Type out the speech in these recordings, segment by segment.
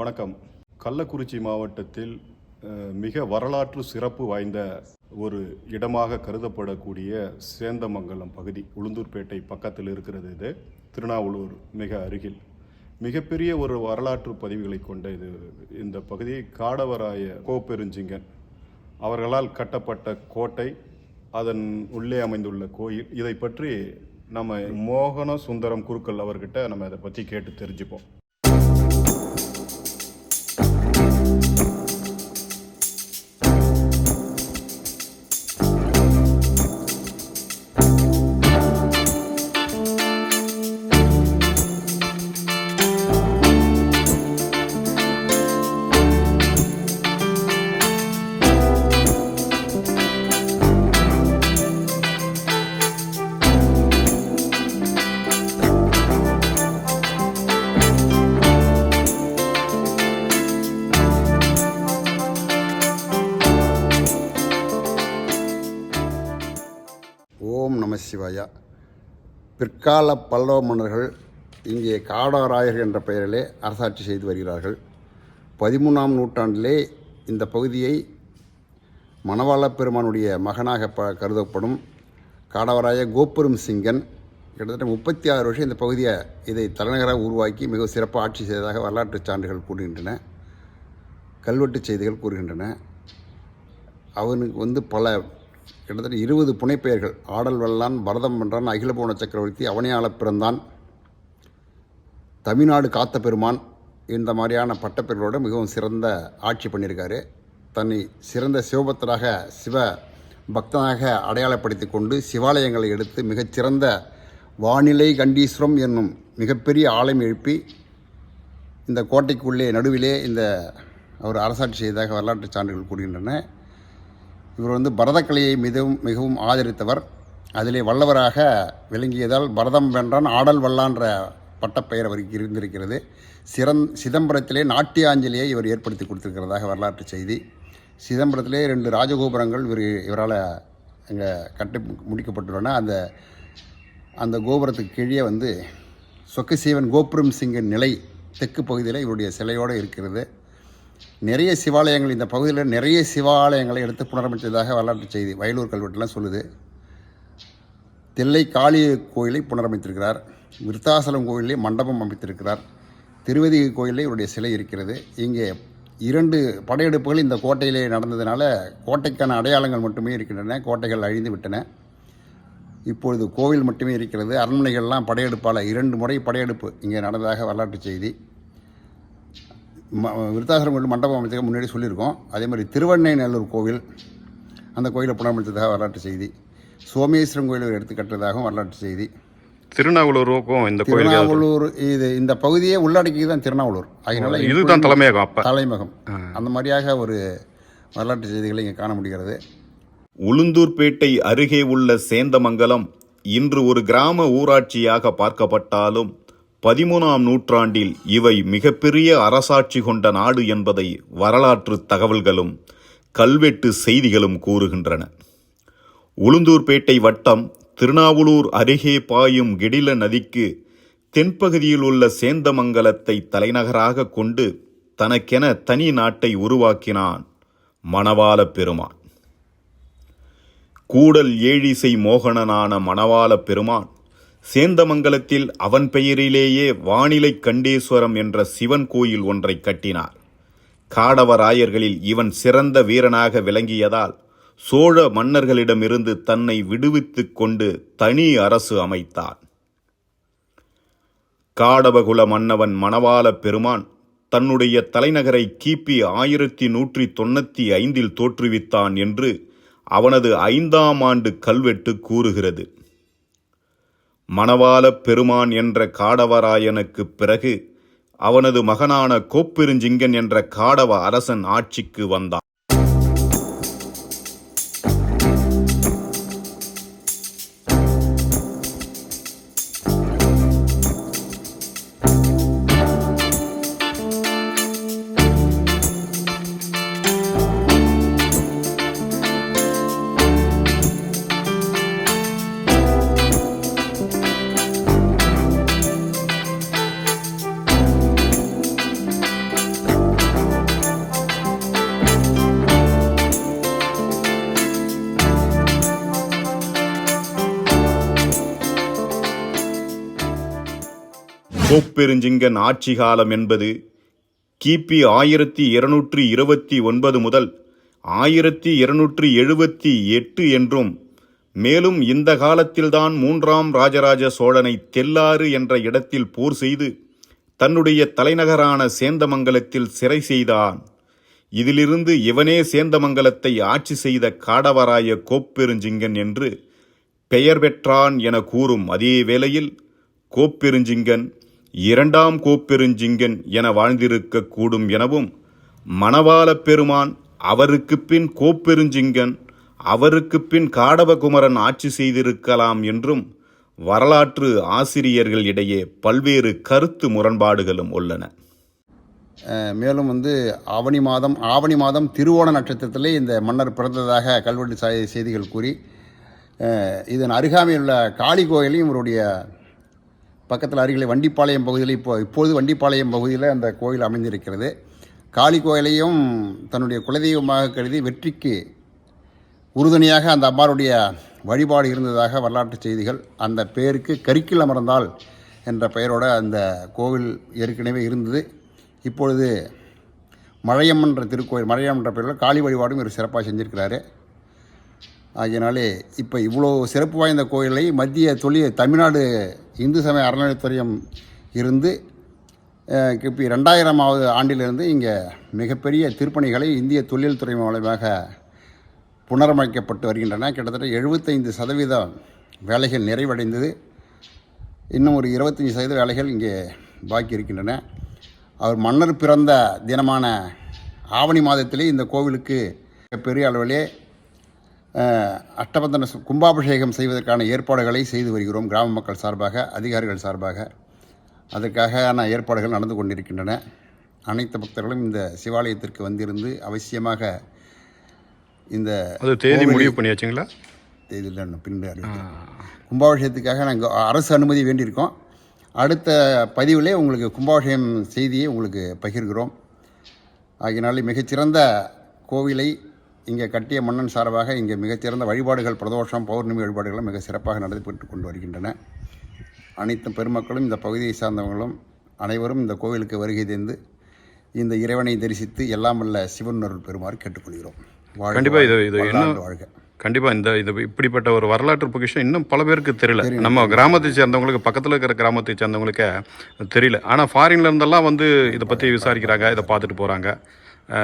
வணக்கம். கள்ளக்குறிச்சி மாவட்டத்தில் மிக வரலாற்று சிறப்பு வாய்ந்த ஒரு இடமாக கருதப்படக்கூடிய சேந்தமங்கலம் பகுதி உளுந்தூர்பேட்டை பக்கத்தில் இருக்கிறது இது. திருநாவலூர் மிக அருகில். மிகப்பெரிய ஒரு வரலாற்று பதிவுகளை கொண்ட இது இந்த பகுதி காடவராய கோப்பெருஞ்சிங்கன் அவர்களால் கட்டப்பட்ட கோட்டை அதன் உள்ளே அமைந்துள்ள கோயில். இதை பற்றி நம்ம மோகன சுந்தரம் குருக்கள் அவர்கிட்ட நம்ம இதை பற்றி கேட்டு தெரிஞ்சுப்போம். சிவாயா. பிற்கால பல்லவ மன்னர்கள் இங்கே காடவராயர் என்ற பெயரிலே அரசாட்சி செய்து வருகிறார்கள். பதிமூணாம் நூற்றாண்டிலே இந்த பகுதியை மணவாளப் பெருமானுடைய மகனாக ப கருதப்படும் காடவராய கோபுரம் சிங்கன் கிட்டத்தட்ட முப்பத்தி ஆறு வருஷம் இந்த பகுதியை இதை தலைநகராக உருவாக்கி மிக சிறப்பாக ஆட்சி செய்ததாக வரலாற்று சான்றுகள் கூறுகின்றன. கல்வெட்டுச் செய்திகள் கூறுகின்றன. அவனுக்கு வந்து பல கிட்டத்தட்ட இருபது புனைப்பெயர்கள். ஆடல் வல்லான் பரதம் வென்றான் அகிலபோன சக்கரவர்த்தி அவனையாளப் பிறந்தான். தமிழ்நாடு காத்த பெருமான் இந்த மாதிரியான பட்டப்பெயர்களோடு மிகவும் சிறந்த ஆட்சி பண்ணியிருக்காரு. தன்னை சிறந்த சிவபக்தராக சிவ பக்தனாக அடையாளப்படுத்தி கொண்டு சிவாலயங்களை எடுத்து மிகச்சிறந்த வானிலை கண்டீஸ்வரம் என்னும் மிகப்பெரிய ஆலயம் எழுப்பி இந்த கோட்டைக்குள்ளே நடுவிலே இந்த அவர் அரசாட்சி செய்ததாக வரலாற்றுச் சான்றுகள் கூறுகின்றன. இவர் வந்து பரதக்கலையை மிகவும் மிகவும் ஆதரித்தவர். அதிலே வல்லவராக விளங்கியதால் பரதம் வென்றான் ஆடல் வல்லான்ற பட்டப்பெயர் அவருக்கு இருந்திருக்கிறது. சிறந் சிதம்பரத்திலே நாட்டியாஞ்சலியை இவர் ஏற்படுத்தி கொடுத்திருக்கிறதாக வரலாற்று செய்தி. சிதம்பரத்திலே ரெண்டு ராஜகோபுரங்கள் இவர் இவரால் இங்கே கட்டி முடிக்கப்பட்டுள்ளன. அந்த அந்த கோபுரத்துக்கு கீழே வந்து சொக்கசீவன் கோபுரம் சிங்கின் நிலை தெற்கு பகுதியில் இவருடைய சிலையோடு இருக்கிறது. நிறைய சிவாலயங்கள் இந்த பகுதியில் நிறைய சிவாலயங்களை எடுத்து புனரமைச்சதாக வரலாற்று செய்தி வயலூர் கல்வெட்டுலாம் சொல்லுது. தில்லை காளி கோயிலை புனரமைத்திருக்கிறார். விருத்தாசலம் கோயிலே மண்டபம் அமைத்திருக்கிறார். திருவதிகை கோயிலே இவருடைய சிலை இருக்கிறது. இங்கே இரண்டு படையெடுப்புகள் இந்த கோட்டையிலே நடந்ததுனால கோட்டைக்கான அடையாளங்கள் மட்டுமே இருக்கின்றன கோட்டைகள் அழிந்து விட்டன. இப்பொழுது கோவில் மட்டுமே இருக்கிறது. அரண்மனைகள்லாம் படையெடுப்பால் இரண்டு முறை படையெடுப்பு இங்கே நடந்ததாக வரலாற்று செய்தி. ம விருத்தாசலம் கோயில் மண்டபம் அமைச்சக முன்னாடி சொல்லியிருக்கோம். அதே மாதிரி திருவண்ணைநல்லூர் கோவில் அந்த கோயிலை புனரமைத்ததாக வரலாற்று செய்தி. சோமேஸ்வரம் கோயில் எடுத்து கட்டுறதாகவும் வரலாற்று செய்தி. திருநாவலூருக்கும் இந்த திருநாவலூர் இது இந்த பகுதியே உள்ளடக்கி தான் திருநாவலூர். அதனால இதுதான் தலைமையகம் அப்ப. தலைமகம் அந்த மாதிரியாக ஒரு வரலாற்று செய்திகளை இங்கே காண முடிகிறது. உளுந்தூர்பேட்டை அருகே உள்ள சேந்தமங்கலம் இன்று ஒரு கிராம ஊராட்சியாக பார்க்கப்பட்டாலும் பதிமூணாம் நூற்றாண்டில் இவை மிகப்பெரிய அரசாட்சி கொண்ட நாடு என்பதை வரலாற்று தகவல்களும் கல்வெட்டு செய்திகளும் கூறுகின்றன. உளுந்தூர்பேட்டை வட்டம் திருநாவலூர் அருகே பாயும் கெடில நதிக்கு தென்பகுதியில் உள்ள சேந்தமங்கலத்தை தலைநகராக கொண்டு தனக்கென தனி நாட்டை உருவாக்கினான் மணவாள பெருமான். கூடல் ஏழிசை மோகனனான மணவாள பெருமான் சேந்தமங்கலத்தில் அவன் பெயரிலேயே வானிலை கண்டேஸ்வரம் என்ற சிவன் கோயில் ஒன்றை கட்டினார். காடவராயர்களில் இவன் சிறந்த வீரனாக விளங்கியதால் சோழ மன்னர்களிடமிருந்து தன்னை விடுவித்துக் கொண்டு தனி அரசு அமைத்தான். காடவகுல மன்னவன் மணவாள பெருமான் தன்னுடைய தலைநகரை கிபி ஆயிரத்தி நூற்றி தொண்ணூற்றி ஐந்தில் தோற்றுவித்தான் என்று அவனது ஐந்தாம் ஆண்டு கல்வெட்டு கூறுகிறது. மணவாளப் பெருமான் என்ற காடவராயனுக்குப் பிறகு அவனது மகனான கோப்பெருஞ்சிங்கன் என்ற காடவ அரசன் ஆட்சிக்கு வந்தான். கோப்பெருஞ்சிங்கன் ஆட்சி காலம் என்பது கிபி ஆயிரத்தி இருநூற்றி இருபத்தி ஒன்பது முதல் ஆயிரத்தி இருநூற்றி எழுபத்தி எட்டு என்றும் மேலும் இந்த காலத்தில்தான் மூன்றாம் ராஜராஜ சோழனை தெல்லாறு என்ற இடத்தில் போர் செய்து தன்னுடைய தலைநகரான சேந்தமங்கலத்தில் சிறை செய்தான். இதிலிருந்து இவனே சேந்தமங்கலத்தை ஆட்சி செய்த காடவராய கோப்பெருஞ்சிங்கன் என்று பெயர் பெற்றான் என கூறும் அதே வேளையில் கோப்பெருஞ்சிங்கன் இரண்டாம் கோப்பெருஞ்சிங்கன் என வாழ்ந்திருக்க கூடும் எனவும் மணவாளப் பெருமான் அவருக்கு பின் கோப்பெருஞ்சிங்கன் அவருக்கு பின் காடவகுமரன் ஆட்சி செய்திருக்கலாம் என்றும் வரலாற்று ஆசிரியர்கள் இடையே பல்வேறு கருத்து முரண்பாடுகளும் உள்ளன. மேலும் வந்து ஆவணி மாதம் ஆவணி மாதம் திருவோண நட்சத்திரத்திலே இந்த மன்னர் பிறந்ததாக கல்வெட்டு சா- செய்திகள் கூறி இதன் அருகாமையில் உள்ள காளி கோயிலையும் இவருடைய பக்கத்தில் அருகிலே வண்டிப்பாளையம் பகுதியில் இப்போ இப்போது வண்டிப்பாளையம் பகுதியில் அந்த கோயில் அமைந்திருக்கிறது. காளி கோயிலையும் தன்னுடைய குலதெய்வமாக கருதி வெற்றிக்கு உறுதுணையாக அந்த அம்மாருடைய வழிபாடு இருந்ததாக வரலாற்று செய்திகள். அந்த பெயருக்கு கரிக்கில் அமர்ந்தால் என்ற பெயரோட அந்த கோவில் ஏற்கனவே இருந்தது. இப்பொழுது மழையம்மன்ற திருக்கோயில் மழையம்ன்ற பெயரில் காளி வழிபாடும் இவர் சிறப்பாக செஞ்சிருக்கிறாரு. ஆகியனாலே இப்போ இவ்வளோ சிறப்பு வாய்ந்த கோயிலை மத்திய தொழில் தமிழ்நாடு இந்து சமய அறநிலையத்துறையம் இருந்து கிபி ரெண்டாயிரமாவது ஆண்டிலிருந்து இங்கே மிகப்பெரிய திருப்பணிகளை இந்திய தொழில்துறை மூலமாக புனரமைக்கப்பட்டு வருகின்றன. கிட்டத்தட்ட எழுபத்தைந்து சதவீதம் வேலைகள் நிறைவடைந்தது. இன்னும் ஒரு இருபத்தஞ்சி சதவீத வேலைகள் இங்கே பாக்கி இருக்கின்றன. அவர் மன்னர் பிறந்த தினமான ஆவணி மாதத்திலே இந்த கோவிலுக்கு பெரிய அளவிலே அஷ்டபந்தன கும்பாபிஷேகம் செய்வதற்கான ஏற்பாடுகளை செய்து வருகிறோம் கிராம மக்கள் சார்பாக அதிகாரிகள் சார்பாக. அதற்கான ஏற்பாடுகள் நடந்து கொண்டிருக்கின்றன. அனைத்து பக்தர்களும் இந்த சிவாலயத்திற்கு வந்திருந்து அவசியமாக இந்த தேதி முடிவு பண்ணியாச்சுங்களா? தேதியில் அறிவிக்கிறேன். கும்பாபிஷேகத்துக்காக நாங்கள் அரசு அனுமதி வேண்டியிருக்கோம். அடுத்த பதிவிலே உங்களுக்கு கும்பாபிஷேகம் செய்தியை உங்களுக்கு பகிர்கிறோம். ஆகினாலே மிகச்சிறந்த கோவிலை இங்கே கட்டிய மன்னன் சார்பாக இங்கே மிகச்சிறந்த வழிபாடுகள் பிரதோஷம் பௌர்ணமி வழிபாடுகளும் மிக சிறப்பாக நடைபெற்று கொண்டு வருகின்றன. அனைத்து பெருமக்களும் இந்த பகுதியை சார்ந்தவங்களும் அனைவரும் இந்த கோவிலுக்கு வருகை தந்து இந்த இறைவனை தரிசித்து எல்லாம் வல்ல சிவன் அருள் பெறுமாறு கேட்டுக்கொள்கிறோம். வாழ்க கண்டிப்பா இது- இது வாழ்க, கண்டிப்பாக இந்த இது இப்படிப்பட்ட ஒரு வரலாற்று பொக்கிஷம் இன்னும் பல பேருக்கு தெரியல. நம்ம கிராமத்தை சேர்ந்தவங்களுக்கு பக்கத்தில் இருக்கிற கிராமத்தை சேர்ந்தவங்களுக்கு தெரியல. ஆனால் ஃபாரின்ல இருந்தெல்லாம் வந்து இதை பற்றி விசாரிக்கிறாங்க இதை பார்த்துட்டு போகிறாங்க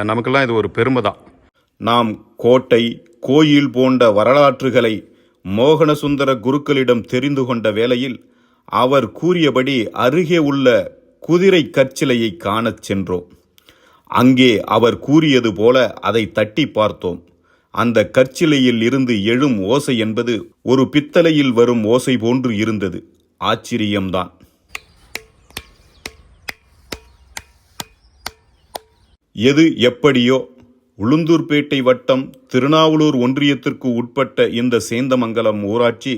நமக்கெல்லாம் இது ஒரு பெருமை தான் நாம் கோட்டை கோயில் போன்ற வரலாற்றுகளை மோகனசுந்தர குருக்களிடம் தெரிந்து கொண்ட வேளையில் அவர் கூறியபடி அருகே உள்ள குதிரை கற்சிலையை காணச் சென்றோம். அங்கே அவர் கூறியது போல அதை தட்டி பார்த்தோம். அந்த கற்சிலையில் இருந்து எழும் ஓசை என்பது ஒரு பித்தளையில் வரும் ஓசை போன்று இருந்தது. ஆச்சரியம்தான். எது எப்படியோ உளுந்தூர்பேட்டை வட்டம் திருநாவலூர் ஒன்றியத்திற்கு உட்பட்ட இந்த சேந்தமங்கலம் ஊராட்சி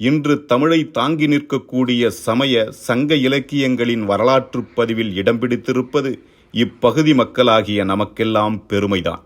இன்று தமிழை தாங்கி நிற்கக்கூடிய சமய சங்க இலக்கியங்களின் வரலாற்றுப் பதிவில் இடம் பிடித்திருப்பது இப்பகுதி மக்களாகிய நமக்கெல்லாம் பெருமைதான்.